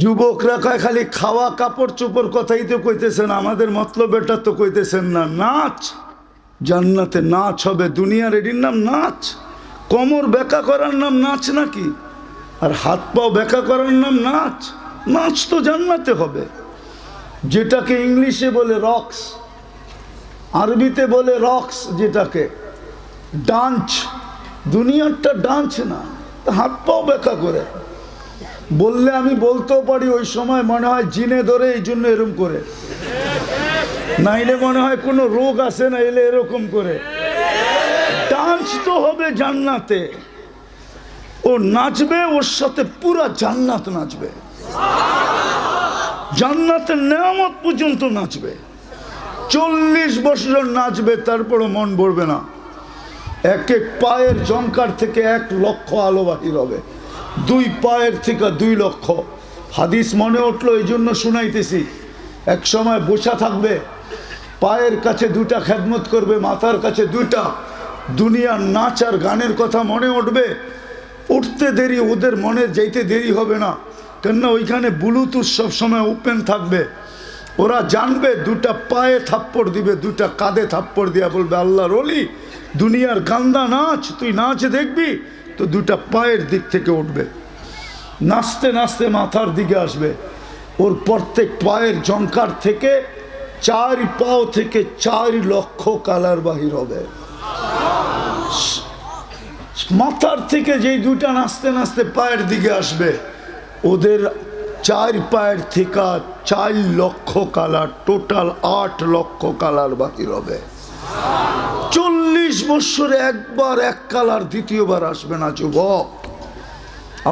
যুবকরা কয় খালি খাওয়া কাপড় চোপড় কথাই তো কইতেছেন, আমাদের মতলবেটা তো কইতেছেন না। নাচ, জান্নাতে নাচ হবে দুনিয়ার এটির নাম নাচ। কোমর বেকা করার নাম নাচ নাকি? আর হাত পাও বেকা করার নাম নাচ। নাচ তো জান্নাতে হবে। যেটাকে ইংলিশে বলে রক্স, আরবিতে বলে রক্স যেটাকে ডান্স দুনিয়ারটা ডান্স না হাত পাও বেকা করে। বললে আমি বলতেও পারি, ওই সময় মনে হয় জিনে ধরে এই জন্য এরকম করে। নাইলে মনে হয় কোনো রোগ আছে না এলে এরকম করে। ডান্স তো হবে জান্নাতে। ও নাচবে, ওর সাথে পুরা জান্নাত নাচবে। জান্নাতের নেয়ামত পর্যন্ত নাচবে। চল্লিশ বছর নাচবে, তারপরও মন ভরবে না। এক এক পায়ের জঙ্কার থেকে এক লক্ষ আলো বাহির হবে। দুই পায়ের থেকে দুই লক্ষ। হাদিস মনে উঠল, এই জন্য শুনাইতেছি। এক সময় বসা থাকবে, পায়ের কাছে দুটা খেদমত করবে, মাথার কাছে দুইটা। দুনিয়ার নাচ আর গানের কথা মনে উঠবে। উঠতে দেরি, ওদের মনে যেতে দেরি হবে না। কেননা ওইখানে ব্লুটুথ সবসময় ওপেন থাকবে। ওরা জানবে, দুটা পায়ে থাপ্পড় দিবে, দুটা কাঁধে থাপ্পড় দিয়া বলবে আল্লাহ রলি দুনিয়ার গান্দা নাচ, তুই নাচ দেখবি? তো দুটা পায়ের দিক থেকে উঠবে। নাচতে নাচতে মাথার দিকে আসবে। ওর প্রত্যেক পায়ের জঙ্কার থেকে চার পাও থেকে চার লক্ষ কালার বাহির হবে। মাথার থেকে যেই দুটা নাচতে নাচতে পায়ের দিকে আসবে, ওদের চার পায়ের থেকে চার লক্ষ কালার, টোটাল আট লক্ষ কালার বাহির হবে। চল্লিশ বৎসরে একবার এক কালার দ্বিতীয়বার আসবে না, যুবক।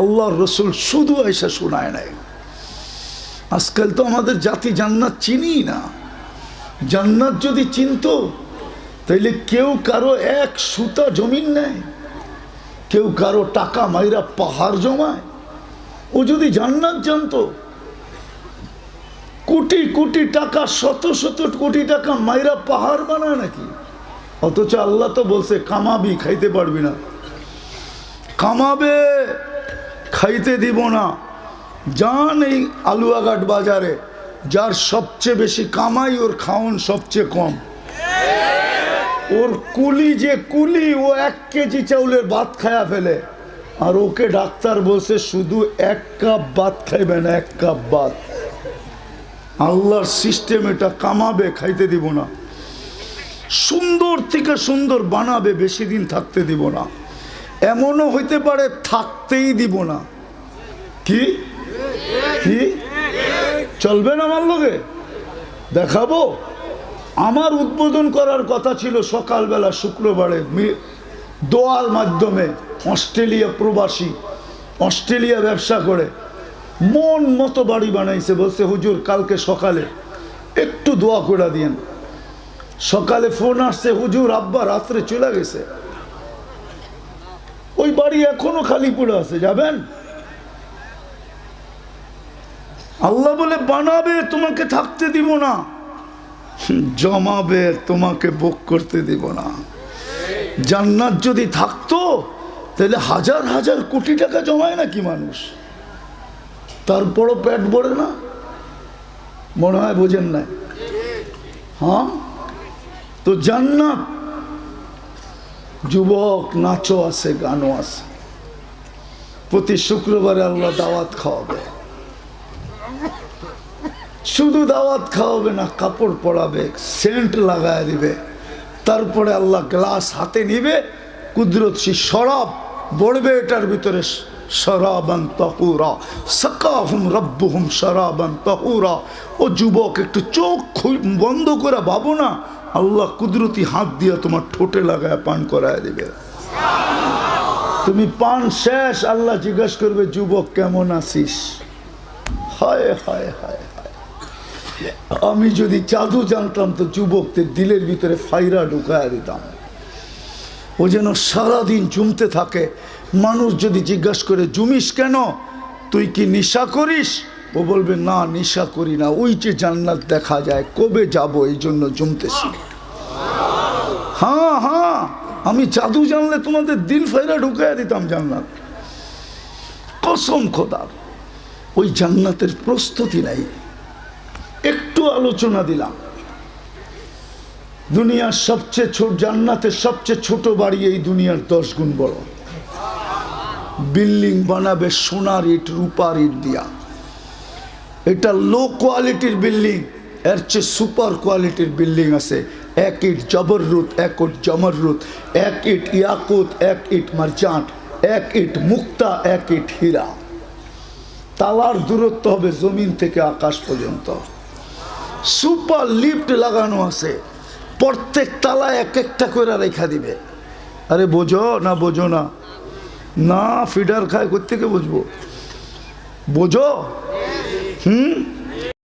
আল্লাহ রসুল শুধু এসে শোনায় নাই। আজকাল তো আমাদের জাতি জান্নাত চিনি না। জান্নাত যদি চিনত, তাইলে কেউ কারও এক সুতা জমিন নেয়, কেউ কারও টাকা মাইরা পাহাড় জমায়। ও যদি জান্নাত জানতো, কোটি কোটি টাকা, শত শত কোটি টাকা মাইরা পাহাড় বানায় নাকি? অথচ আল্লাহ তো বলছে, কামাবি, খাইতে পারবি না। কামাবে, খাইতে দিব না। যান এই আলুয়াঘাট বাজারে, যার সবচেয়ে বেশি কামাই ওর খাওন সবচেয়ে কম। ওর কুলি যে কুলি, ও এক কেজি চাউলের ভাত খায়া ফেলে। আর ওকে ডাক্তার বলছে, শুধু এক কাপ ভাত খাইবে না, এক কাপ ভাত। আল্লাহর সিস্টেম এটা কামাবে, খাইতে দিব না। সুন্দর থেকে সুন্দর বানাবে, বেশি দিন থাকতে দিব না। এমনও হইতে পারে থাকতেই দিব না। কি? কি? চলবে না আমার লোকে দেখাবো। আমার উদ্বোধন করার কথা ছিল সকালবেলা শুক্রবারে দোয়ার মাধ্যমে অস্ট্রেলিয়া প্রবাসী, অস্ট্রেলিয়া ব্যবসা করে, মন মতো বাড়ি বানাইছে, বলছে, হুজুর, কালকে সকালে একটু দোয়া করে দিয়েন। সকালে ফোন আসছে, হুজুর আব্বা রাত্রে চলে গেছে। ওই বাড়ি এখনও খালি পড়ে আছে, যাবেন? আল্লাহ বলে, বানাবে, তোমাকে থাকতে দিব না। জমাবে, তোমাকে বুক করতে দিব না। জান্নাত যদি থাকতো, তাহলে হাজার হাজার কোটি টাকা জমায় নাকি মানুষ? তারপরও পেট ভরে না? মনে হয় বোঝেন না হ্যাঁ? তো জান্নাত। যুবক নাচও আছে, গানও আছে। প্রতি শুক্রবারে আল্লাহ দাওয়াত খাওয়াবে। শুধু দাওয়াত খাওয়াবে না, কাপড় পরাবে, সেন্ট লাগায় দিবে। তারপরে আল্লাহ গ্লাস হাতে নিবে, কুদরত সে শরাব বড়বে এটার ভিতরে শরাবান তহুরা। সাকাহুম রব্বুহুম শরাবান তহুরা। ও যুবক, একটু চোখ বন্ধ করে ভাবো না আল্লাহ কুদরতি হাত দিয়ে তোমার ঠোঁটে লাগায় পান করায় দিবে। তুমি পান শেষ, আল্লাহ জিজ্ঞাসা করবে, যুবক, কেমন আছিস? হায় হায় হায় আমি যদি জাদু জানতাম তো যুবকদের দিলের ভিতরে ফাইরা ঢুকায় দিতাম। ও যেন সারাদিন জুমতে থাকে। মানুষ যদি জিজ্ঞাসা করে, জুমিস কেন? তুই কি নিশা করিস? ও বলবে, না, নিশা করি না। ওই যে জান্নাত দেখা যায়, কবে যাব? এই জন্য জমতেছি। হ্যাঁ হ্যাঁ আমি জাদু জানলে তোমাদের দিল ফাইরা ঢুকায় দিতাম জান্নাত। কসম খোদার ওই জান্নাতের প্রস্তুতি নাই। একটু আলোচনা দিলাম। দুনিয়ার সবচেয়ে ছোট, জান্নাতের সবচেয়ে ছোট বাড়ি এই দুনিয়ার দশ গুণ বড়। বিল্ডিং বানাবে সোনার ইট, রূপার ইট দিয়া। এটা লো কোয়ালিটির বিল্ডিং এর চেয়ে সুপার কোয়ালিটির বিল্ডিং আছে। এক ইট জবররুত এক ইট জমররুত এক ইট ইয়াকুত, এক ইট মারজান, এক ইট মুক্তা, এক ইট হীরা। তালার দূরত্ব হবে জমিন থেকে আকাশ পর্যন্ত। সুপার লিফট লাগানো আছে। প্রত্যেক তালা এক একটা করে রেখা দিবে। আরে বোঝো না বোঝো না। না, ফিডার খায় কোথেকে বুঝব? বোঝো? Hmm?